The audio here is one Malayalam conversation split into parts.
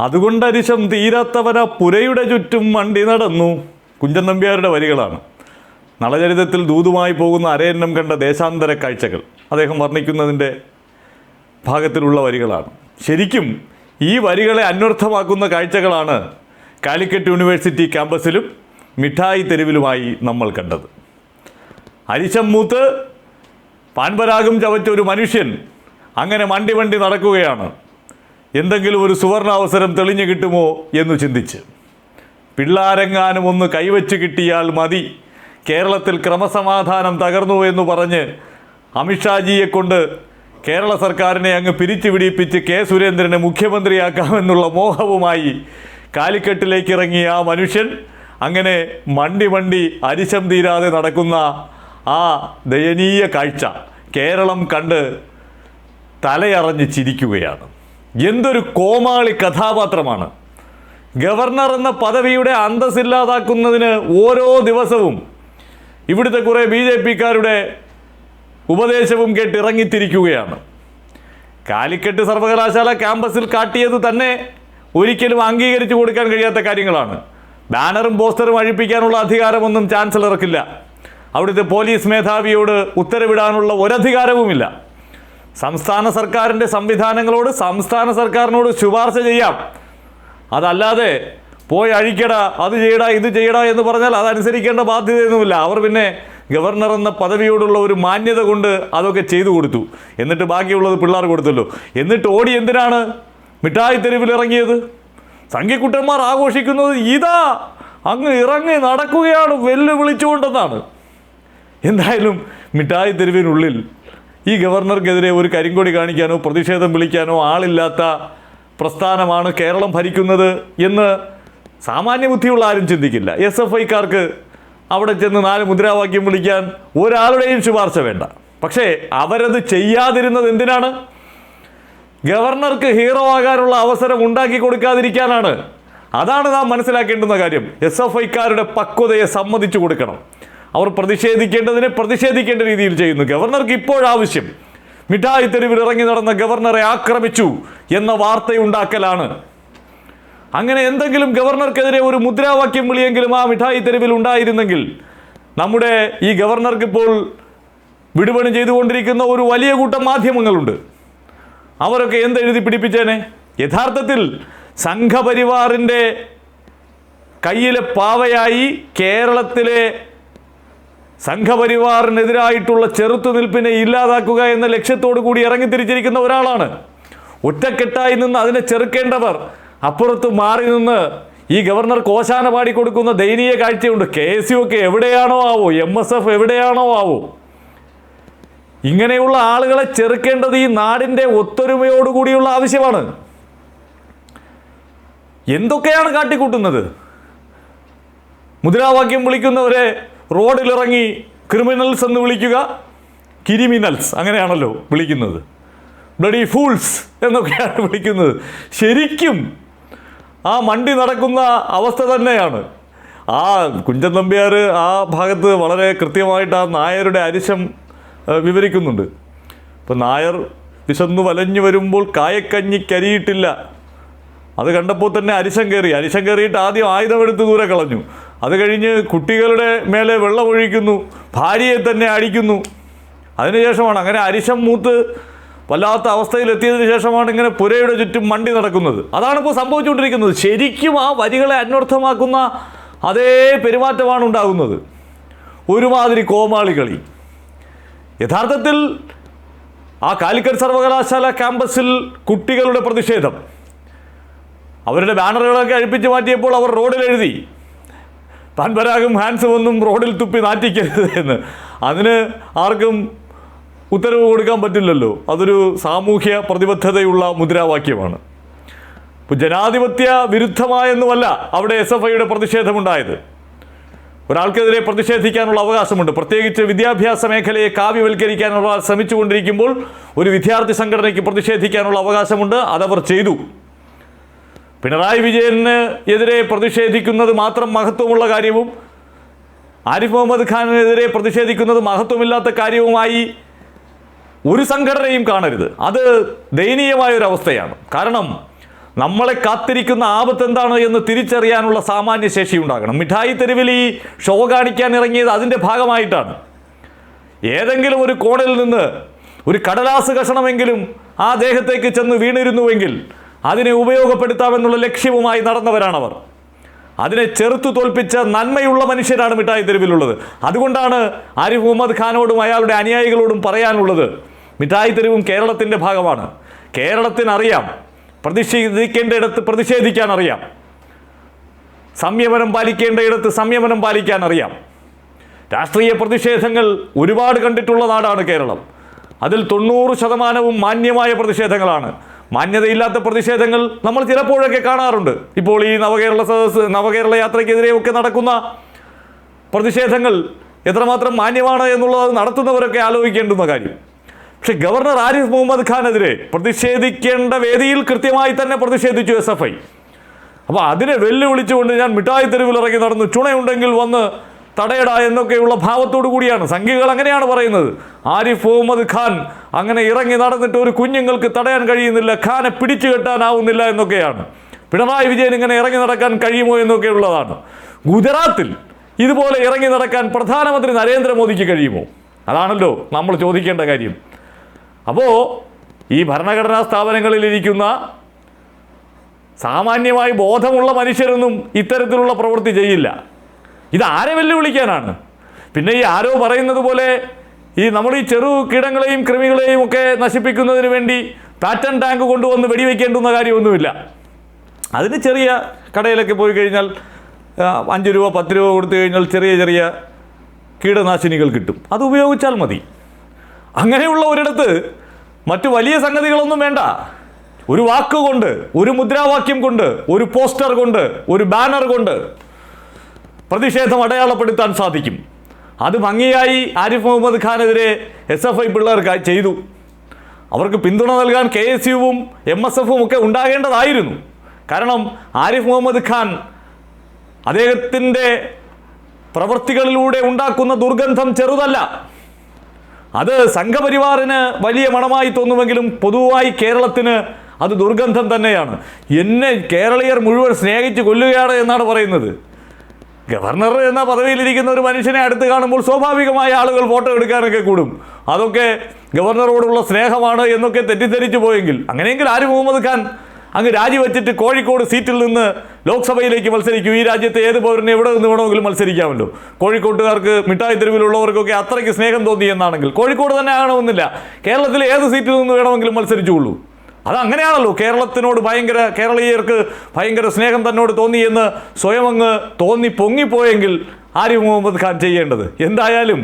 അതുകൊണ്ട് അരിശം തീരാത്തവന പുരയുടെ ചുറ്റും വണ്ടി നടന്നു. കുഞ്ചൻ നമ്പ്യാരുടെ വരികളാണ്. നളചരിതത്തിൽ ദൂതുമായി പോകുന്ന അരയന്നം കണ്ട ദേശാന്തര കാഴ്ചകൾ അദ്ദേഹം വർണിക്കുന്നതിന്റെ ഭാഗത്തിലുള്ള വരികളാണ്. ശരിക്കും ഈ വരികളെ അന്വർത്ഥമാക്കുന്ന കാഴ്ചകളാണ് കാലിക്കറ്റ് യൂണിവേഴ്സിറ്റി ക്യാമ്പസിലും മിഠായി തെരുവിലുമായി നമ്മൾ കണ്ടത്. അരിശം മൂത്ത് പാൻപരാഗം ചവച്ച ഒരു മനുഷ്യൻ അങ്ങനെ വണ്ടി വണ്ടി നടക്കുകയാണ്. എന്തെങ്കിലും ഒരു സുവർണ അവസരം തെളിഞ്ഞു കിട്ടുമോ എന്ന് ചിന്തിച്ച്. പിള്ളാരെങ്ങാനും ഒന്ന് കൈവച്ച് കിട്ടിയാൽ മതി. കേരളത്തിൽ ക്രമസമാധാനം തകർന്നു എന്ന് പറഞ്ഞ് അമിത്ഷാജിയെ കൊണ്ട് കേരള സർക്കാരിനെ അങ്ങ് പിരിച്ചു പിടിപ്പിച്ച് കെ സുരേന്ദ്രനെ മുഖ്യമന്ത്രിയാക്കാമെന്നുള്ള മോഹവുമായി കാലിക്കെട്ടിലേക്ക് ഇറങ്ങിയ ആ മനുഷ്യൻ അങ്ങനെ മണ്ടി മണ്ടി അരിശം തീരാതെ നടക്കുന്ന ആ ദയനീയ കാഴ്ച കേരളം കണ്ട് തലയറഞ്ഞ് ചിരിക്കുകയാണ്. എന്തൊരു കോമാളി കഥാപാത്രമാണ്. ഗവർണർ എന്ന പദവിയുടെ അന്തസ്സില്ലാതാക്കുന്നതിന് ഓരോ ദിവസവും ഇവിടുത്തെ കുറേ ബി ജെ പിക്കാരുടെ ഉപദേശവും കേട്ടിറങ്ങിത്തിരിക്കുകയാണ്. കാലിക്കറ്റ് സർവകലാശാല ക്യാമ്പസിൽ കാട്ടിയത് തന്നെ ഒരിക്കലും അംഗീകരിച്ചു കൊടുക്കാൻ കഴിയാത്ത കാര്യങ്ങളാണ്. ബാനറും പോസ്റ്ററും അഴിപ്പിക്കാനുള്ള അധികാരമൊന്നും ചാൻസലർക്കില്ല. അവിടുത്തെ പോലീസ് മേധാവിയോട് ഉത്തരവിടാനുള്ള ഒരധികാരവുമില്ല. സംസ്ഥാന സർക്കാരിന്റെ സംവിധാനങ്ങളോട് സംസ്ഥാന സർക്കാരിനോട് ശുപാർശ ചെയ്യാം. അതല്ലാതെ പോയി അഴിക്കടാ അത് ചെയ്യടാ ഇത് ചെയ്യടാ എന്ന് പറഞ്ഞാൽ അതനുസരിക്കേണ്ട ബാധ്യതയൊന്നുമില്ല. അവർ പിന്നെ ഗവർണർ എന്ന പദവിയോടുള്ള ഒരു മാന്യത കൊണ്ട് അതൊക്കെ ചെയ്തു കൊടുത്തു. എന്നിട്ട് ബാക്കിയുള്ളത് പിള്ളേർ കൊടുത്തല്ലോ. എന്നിട്ട് ഓടി എന്തിനാണ്? മിഠായി തെരുവിൽ ഇറങ്ങിയത്. സംഘിക്കുട്ടന്മാർ ആഘോഷിക്കുന്നത് ഇതാ. അങ്ങ് ഇറങ്ങി നടക്കുകയാണ് വെല്ലുവിളിച്ചുകൊണ്ടെന്നാണ്. എന്തായാലും മിഠായി തെരുവിനുള്ളിൽ ഈ ഗവർണർക്കെതിരെ ഒരു കരിങ്കൊടി കാണിക്കാനോ പ്രതിഷേധം വിളിക്കാനോ ആളില്ലാത്ത പ്രസ്ഥാനമാണ് കേരളം ഭരിക്കുന്നത് എന്ന് സാമാന്യ ബുദ്ധിയുള്ള ആരും ചിന്തിക്കില്ല. എസ് എഫ് ഐക്കാർക്ക് അവിടെ ചെന്ന് നാല് മുദ്രാവാക്യം വിളിക്കാൻ ഒരാളുടെയും ശുപാർശ വേണ്ട. പക്ഷേ അവരത് ചെയ്യാതിരുന്നത് എന്തിനാണ്? ഗവർണർക്ക് ഹീറോ ആകാനുള്ള അവസരം ഉണ്ടാക്കി കൊടുക്കാതിരിക്കാനാണ്. അതാണ് നാം മനസ്സിലാക്കേണ്ടുന്ന കാര്യം. എസ് എഫ് ഐക്കാരുടെ പക്വതയെ സമ്മതിച്ചു കൊടുക്കണം. അവർ പ്രതിഷേധിക്കേണ്ടതിനെ പ്രതിഷേധിക്കേണ്ട രീതിയിൽ ചെയ്യുന്നു. ഗവർണർക്ക് ഇപ്പോഴാവശ്യം മിഠായി തെരുവിൽ ഇറങ്ങി നടന്ന ഗവർണറെ ആക്രമിച്ചു എന്ന വാർത്തയുണ്ടാക്കലാണ്. അങ്ങനെ എന്തെങ്കിലും ഗവർണർക്കെതിരെ ഒരു മുദ്രാവാക്യം വിളിയെങ്കിലും ആ മിഠായി തെരുവിൽ ഉണ്ടായിരുന്നെങ്കിൽ നമ്മുടെ ഈ ഗവർണർക്ക് ഇപ്പോൾ വിടുപണി ചെയ്തുകൊണ്ടിരിക്കുന്ന ഒരു വലിയ കൂട്ടം മാധ്യമങ്ങളുണ്ട്. അവരൊക്കെ എന്തെഴുതി പിടിപ്പിച്ചേനെ? യഥാർത്ഥത്തിൽ സംഘപരിവാറിന്റെ കയ്യിലെ പാവയായി കേരളത്തിലെ സംഘപരിവാറിനെതിരായിട്ടുള്ള ചെറുത്തുനിൽപ്പിനെ ഇല്ലാതാക്കുക എന്ന ലക്ഷ്യത്തോടു കൂടി ഇറങ്ങിത്തിരിച്ചിരിക്കുന്ന ഒരാളാണ്. ഒറ്റക്കെട്ടായി നിന്ന് അതിനെ ചെറുക്കേണ്ടവർ അപ്പുറത്ത് മാറി നിന്ന് ഈ ഗവർണർ കോശാന പാടി കൊടുക്കുന്ന ദയനീയ കാഴ്ചയുണ്ട്. കെ എസ് യു ഒക്കെ എവിടെയാണോ ആവോ എം എസ് എഫ് എവിടെയാണോ ആവോ. ഇങ്ങനെയുള്ള ആളുകളെ ചെറുക്കേണ്ടത് ഈ നാടിന്റെ ഒത്തൊരുമയോടുകൂടിയുള്ള ആവശ്യമാണ്. എന്തൊക്കെയാണ് കാട്ടിക്കൂട്ടുന്നത്? മുദ്രാവാക്യം വിളിക്കുന്നവരെ റോഡിലിറങ്ങി ക്രിമിനൽസ് എന്ന് വിളിക്കുക കിരിമിനൽസ് അങ്ങനെയാണല്ലോ വിളിക്കുന്നത്. ബ്ലഡി ഫൂൾസ് എന്നൊക്കെയാണ് വിളിക്കുന്നത്. ശരിക്കും ആ മണ്ടി നടക്കുന്ന അവസ്ഥ തന്നെയാണ്. ആ കുഞ്ചൻ നമ്പ്യാർ ആ ഭാഗത്ത് വളരെ കൃത്യമായിട്ട് ആ നായരുടെ അരിശം വിവരിക്കുന്നുണ്ട്. ഇപ്പം നായർ വിശന്നു വലഞ്ഞു വരുമ്പോൾ കായക്കഞ്ഞി കരിയിട്ടില്ല. അത് കണ്ടപ്പോൾ തന്നെ അരിശം കയറി. അരിശം കയറിയിട്ട് ആദ്യം ആയുധമെടുത്ത് ദൂരെ കളഞ്ഞു. അത് കഴിഞ്ഞ് കുട്ടികളുടെ മേലെ വെള്ളമൊഴിക്കുന്നു ഭാര്യയെ തന്നെ അടിക്കുന്നു. അതിനുശേഷമാണ് അങ്ങനെ അരിശം മൂത്ത് വല്ലാത്ത അവസ്ഥയിൽ എത്തിയതിനു ശേഷമാണ് ഇങ്ങനെ പുരയുടെ ചുറ്റും മണ്ടി നടക്കുന്നത്. അതാണ് ഇപ്പോൾ സംഭവിച്ചുകൊണ്ടിരിക്കുന്നത്. ശരിക്കും ആ വരികളെ അന്വർത്ഥമാക്കുന്ന അതേ പെരുമാറ്റമാണ് ഉണ്ടാകുന്നത്. ഒരുമാതിരി കോമാളി കളി. യഥാർത്ഥത്തിൽ ആ കാലിക്കറ്റ് സർവകലാശാല ക്യാമ്പസിൽ കുട്ടികളുടെ പ്രതിഷേധം. അവരുടെ ബാനറുകളൊക്കെ അഴിപ്പിച്ച് മാറ്റിയപ്പോൾ അവർ റോഡിൽ എഴുതി പാൻപരാഗും ഹാൻസും ഒന്നും റോഡിൽ തുപ്പി നാറ്റിക്കരുത് എന്ന്. അതിന് ആർക്കും ഉത്തരവ് കൊടുക്കാൻ പറ്റില്ലല്ലോ. അതൊരു സാമൂഹ്യ പ്രതിബദ്ധതയുള്ള മുദ്രാവാക്യമാണ്. ഇപ്പോൾ ജനാധിപത്യ വിരുദ്ധമായെന്നുമല്ല അവിടെ എസ് എഫ് ഐയുടെ പ്രതിഷേധമുണ്ടായത്. ഒരാൾക്കെതിരെ പ്രതിഷേധിക്കാനുള്ള അവകാശമുണ്ട്. പ്രത്യേകിച്ച് വിദ്യാഭ്യാസ മേഖലയെ കാവ്യവൽക്കരിക്കാനുള്ള ശ്രമിച്ചുകൊണ്ടിരിക്കുമ്പോൾ ഒരു വിദ്യാർത്ഥി സംഘടനയ്ക്ക് പ്രതിഷേധിക്കാനുള്ള അവകാശമുണ്ട്. അതവർ ചെയ്തു. പിണറായി വിജയന് എതിരെ പ്രതിഷേധിക്കുന്നത് മാത്രം മഹത്വമുള്ള കാര്യവും ആരിഫ് മുഹമ്മദ് ഖാനെതിരെ പ്രതിഷേധിക്കുന്നത് മഹത്വമില്ലാത്ത കാര്യവുമായി ഒരു സംഘടനയും കാണരുത്. അത് ദയനീയമായ ഒരു അവസ്ഥയാണ് കാരണം നമ്മളെ കാത്തിരിക്കുന്ന ആപത്ത് എന്താണ് എന്ന് തിരിച്ചറിയാനുള്ള സാമാന്യ ശേഷി ഉണ്ടാകണം. മിഠായി തെരുവിൽ ഈ ഷോ കാണിക്കാൻ ഇറങ്ങിയത് അതിന്റെ ഭാഗമായിട്ടാണ്. ഏതെങ്കിലും ഒരു കോണിൽ നിന്ന് ഒരു കടലാസ് കഷണമെങ്കിലും ആ ദേഹത്തേക്ക് ചെന്ന് വീണിരുന്നുവെങ്കിൽ അതിനെ ഉപയോഗപ്പെടുത്താമെന്നുള്ള ലക്ഷ്യവുമായി നടന്നവരാണവർ. അതിനെ ചെറുത്തു തോൽപ്പിച്ച നന്മയുള്ള മനുഷ്യരാണ് മിഠായി തെരുവിലുള്ളത്. അതുകൊണ്ടാണ് ആരിഫ് മുഹമ്മദ് ഖാനോടും അയാളുടെ അനുയായികളോടും പറയാനുള്ളത് മിഠായി തെരുവും കേരളത്തിന്റെ ഭാഗമാണ്. കേരളത്തിനറിയാം പ്രതിഷേധിക്കേണ്ടയിടത്ത് പ്രതിഷേധിക്കാൻ അറിയാം സംയമനം പാലിക്കേണ്ടയിടത്ത് സംയമനം പാലിക്കാൻ അറിയാം രാഷ്ട്രീയ പ്രതിഷേധങ്ങൾ ഒരുപാട് കണ്ടിട്ടുള്ള നാടാണ് കേരളം. അതിൽ തൊണ്ണൂറ് ശതമാനവും മാന്യമായ പ്രതിഷേധങ്ങളാണ്. മാന്യതയില്ലാത്ത പ്രതിഷേധങ്ങൾ നമ്മൾ ചിലപ്പോഴൊക്കെ കാണാറുണ്ട്. ഇപ്പോൾ ഈ നവകേരള സദസ് നവകേരള യാത്രയ്ക്കെതിരെയൊക്കെ നടക്കുന്ന പ്രതിഷേധങ്ങൾ എത്രമാത്രം മാന്യമാണ് എന്നുള്ളത് നടത്തുന്നവരൊക്കെ ആലോചിക്കേണ്ടുന്ന കാര്യം. പക്ഷെ ഗവർണർ ആരിഫ് മുഹമ്മദ് ഖാനെതിരെ പ്രതിഷേധിക്കേണ്ട വേദിയിൽ കൃത്യമായി തന്നെ പ്രതിഷേധിച്ചു എസ് എഫ് ഐ. അപ്പോൾ അതിനെ വെല്ലുവിളിച്ചുകൊണ്ട് ഞാൻ മിഠായി തെരുവിൽ ഇറങ്ങി നടന്നു ചുണയുണ്ടെങ്കിൽ വന്ന് തടയട എന്നൊക്കെയുള്ള ഭാവത്തോടു കൂടിയാണ്. സംഘികൾ അങ്ങനെയാണ് പറയുന്നത്. ആരിഫ് മുഹമ്മദ് ഖാൻ അങ്ങനെ ഇറങ്ങി നടന്നിട്ട് ഒരു കുഞ്ഞുങ്ങൾക്ക് തടയാൻ കഴിയുന്നില്ല ഖാനെ പിടിച്ചു കെട്ടാനാവുന്നില്ല എന്നൊക്കെയാണ്. പിണറായി വിജയൻ ഇങ്ങനെ ഇറങ്ങി നടക്കാൻ കഴിയുമോ എന്നൊക്കെ ഉള്ളതാണ് ഗുജറാത്തിൽ ഇതുപോലെ ഇറങ്ങി നടക്കാൻ പ്രധാനമന്ത്രി നരേന്ദ്രമോദിക്ക് കഴിയുമോ? അതാണല്ലോ നമ്മൾ ചോദിക്കേണ്ട കാര്യം. അപ്പോൾ ഈ ഭരണഘടനാ സ്ഥാപനങ്ങളിലിരിക്കുന്ന സാമാന്യമായി ബോധമുള്ള മനുഷ്യരൊന്നും ഇത്തരത്തിലുള്ള പ്രവൃത്തി ചെയ്യില്ല. ഇത് ആരെ വെല്ലുവിളിക്കാനാണ്? പിന്നെ ഈ ആരോ പറയുന്നത് പോലെ ഈ നമ്മൾ ഈ ചെറു കീടങ്ങളെയും കൃമികളെയും ഒക്കെ നശിപ്പിക്കുന്നതിന് വേണ്ടി പാറ്റൺ ടാങ്ക് കൊണ്ടുവന്ന് വെടിവെക്കേണ്ടുന്ന കാര്യമൊന്നുമില്ല. അതിന് ചെറിയ കടയിലൊക്കെ പോയി കഴിഞ്ഞാൽ അഞ്ച് രൂപ പത്ത് രൂപ കൊടുത്തു കഴിഞ്ഞാൽ ചെറിയ ചെറിയ കീടനാശിനികൾ കിട്ടും. അത് ഉപയോഗിച്ചാൽ മതി. അങ്ങനെയുള്ള ഒരിടത്ത് മറ്റു വലിയ സംഗതികളൊന്നും വേണ്ട. ഒരു വാക്കുകൊണ്ട് ഒരു മുദ്രാവാക്യം കൊണ്ട് ഒരു പോസ്റ്റർ കൊണ്ട് ഒരു ബാനർ കൊണ്ട് പ്രതിഷേധം അടയാളപ്പെടുത്താൻ സാധിക്കും. അത് ഭംഗിയായി ആരിഫ് മുഹമ്മദ് ഖാനെതിരെ എസ് എഫ് ഐ പിള്ളേർ ചെയ്തു. അവർക്ക് പിന്തുണ നൽകാൻ കെ എസ് യുവും എം എസ് എഫും ഒക്കെ ഉണ്ടാകേണ്ടതായിരുന്നു. കാരണം ആരിഫ് മുഹമ്മദ് ഖാൻ അദ്ദേഹത്തിന്റെ പ്രവൃത്തികളിലൂടെ ഉണ്ടാക്കുന്ന ദുർഗന്ധം ചെറുതല്ല. അത് സംഘപരിവാറിന് വലിയ മണമായി തോന്നുമെങ്കിലും പൊതുവായി കേരളത്തിന് അത് ദുർഗന്ധം തന്നെയാണ്. എന്നെ കേരളീയർ മുഴുവൻ സ്നേഹിച്ച് കൊല്ലുകയാണ് എന്നാണ് പറയുന്നത്. ഗവർണർ എന്ന പദവിയിലിരിക്കുന്ന ഒരു മനുഷ്യനെ അടുത്ത് കാണുമ്പോൾ സ്വാഭാവികമായ ആളുകൾ ഫോട്ടോ എടുക്കാനൊക്കെ കൂടും. അതൊക്കെ ഗവർണറോടുള്ള സ്നേഹമാണ് എന്നൊക്കെ തെറ്റിദ്ധരിച്ചു പോയെങ്കിൽ അങ്ങനെയെങ്കിൽ ആര് മുഹമ്മദ് ഖാൻ അങ്ങ് രാജിവെച്ചിട്ട് കോഴിക്കോട് സീറ്റിൽ നിന്ന് ലോക്സഭയിലേക്ക് മത്സരിക്കും? ഈ രാജ്യത്തെ ഏത് പൗരനെ എവിടെ നിന്ന് വേണമെങ്കിലും മത്സരിക്കാമല്ലോ? കോഴിക്കോട്ടുകാർക്ക് മിഠായി തെരുവിലുള്ളവർക്കൊക്കെ അത്രയ്ക്ക് സ്നേഹം തോന്നി എന്നാണെങ്കിൽ കോഴിക്കോട് തന്നെ ആകണമെന്നില്ല. കേരളത്തിലെ ഏത് സീറ്റിൽ നിന്ന് വേണമെങ്കിലും മത്സരിച്ചുള്ളൂ അത് അങ്ങനെയാണല്ലോ കേരളത്തിനോട് ഭയങ്കര കേരളീയർക്ക് ഭയങ്കര സ്നേഹം തന്നോട് തോന്നി എന്ന് സ്വയം അങ്ങ് തോന്നി പൊങ്ങിപ്പോയെങ്കിൽ ആരിഫ് മുഹമ്മദ് ഖാൻ ചെയ്യേണ്ടത്? എന്തായാലും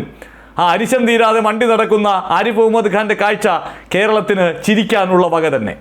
ആ അരിശം തീരാതെ മണ്ടി നടക്കുന്ന ആരിഫ് മുഹമ്മദ് ഖാന്റെ കാഴ്ച കേരളത്തിന് ചിരിക്കാനുള്ള വക തന്നെ.